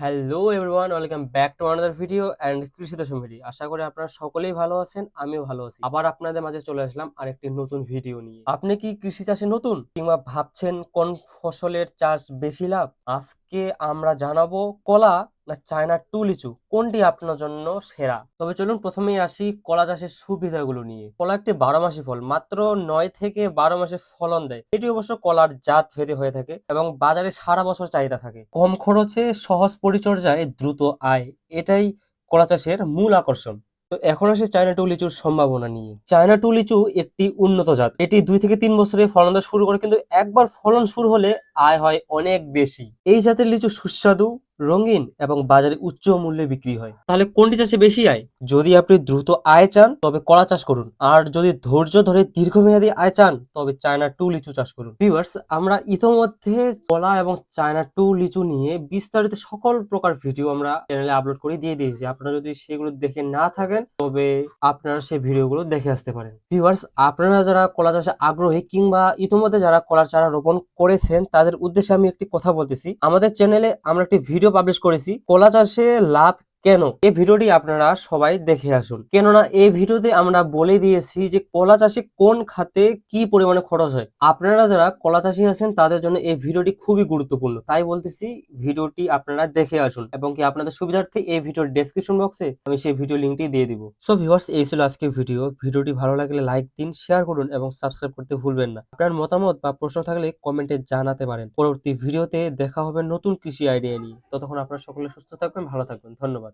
Hello everyone welcome back to another video and কৃষি দশম video আশা করি আপনারা সকলেই ভালো আছেন, আমিও ভালো আছি। আবার আপনাদের মাঝে চলে আসলাম আরেকটি নতুন ভিডিও নিয়ে। আপনি কি কৃষি চাষে নতুন কিংবা ভাবছেন কোন ফসলের চাষ বেশি লাভ? আজকে আমরা জানাব কলা না চায়না টু লিচু কোনটি আপনার জন্য সেরা? তবে চলুন প্রথমেই আসি কলা চাষের সুবিধাগুলো নিয়ে। কলা একটি বারো মাসি ফল, মাত্র নয় থেকে বারো মাসে ফলন দেয়। এটি অবশ্য কলার জাত ভেদে হয়ে থাকে এবং বাজারে সারা বছর চাহিদা থাকে। কম খরচে সহজ পরিচর্যায় দ্রুত আয়, এটাই কলা চাষের মূল আকর্ষণ। তো এখন আসে চায়না টু লিচুর সম্ভাবনা নিয়ে। চায়না টু লিচু একটি উন্নত জাত। এটি দুই থেকে তিন বছরে ফলন শুরু করে, কিন্তু একবার ফলন শুরু হলে আয় হয় অনেক বেশি। এই জাতের লিচু সুস্বাদু রঙিন এবং বাজারে উচ্চ মূল্যে বিক্রি হয়। তাহলে কোনটি চাষে বেশি আয়? যদি আপনি দ্রুত আয় চান তবে কলা চাষ করুন। আর যদি ধৈর্য ধরে দীর্ঘমেয়াদী আয় চান তবে চায়না টু লিচু চাষ করুন। ভিউয়ার্স আমরা ইতোমধ্যে কলা এবং চায়না টু লিচু নিয়ে বিস্তারিত সকল প্রকার ভিডিও আমরা চ্যানেলে আপলোড করে দিয়ে দিয়েছি। আপনারা যদি সেগুলো দেখে না থাকেন তবে আপনারা সেই ভিডিওগুলো দেখে আসতে পারেন। ভিউয়ার্স আপনারা যারা কলা চাষে আগ্রহী কিংবা ইতোমধ্যে যারা কলা চারা রোপণ করেছেন তাদের উদ্দেশ্যে আমি একটি কথা বলতেছি। আমাদের চ্যানেলে আমরা একটি ভিডিও পাবলিশ করেছি। কলা চাষে লাভ কেন? এই ভিডিওটি আপনারা সবাই দেখে আসুন। কেননা এই ভিডিওতে আমরা বলে দিয়েছি যে কলা চাষে কোন খাতে কি পরিমাণে খরচ হয়। আপনারা যারা কলা চাষি আছেন, তাদের জন্য এই ভিডিওটি খুবই গুরুত্বপূর্ণ। তাই বলতেছি, ভিডিওটি আপনারা দেখে আসুন এবং কি আপনাদের সুবিধার্থে এই ভিডিওর ডেসক্রিপশন বক্সে আমি সেই ভিডিও লিঙ্কটি দিয়ে দিব। সো ভিউয়ার্স এই ছিল আজকে ভিডিও। ভিডিওটি ভালো লাগলে লাইক দিন শেয়ার করুন এবং সাবস্ক্রাইব করতে ভুলবেন না। আপনার মতামত বা প্রশ্ন থাকলে কমেন্টে জানাতে পারেন। পরবর্তী ভিডিওতে দেখা হবে নতুন কৃষি আইডিয়া নিয়ে। ততক্ষণ আপনারা সকলে সুস্থ থাকবেন, ভালো থাকবেন। ধন্যবাদ।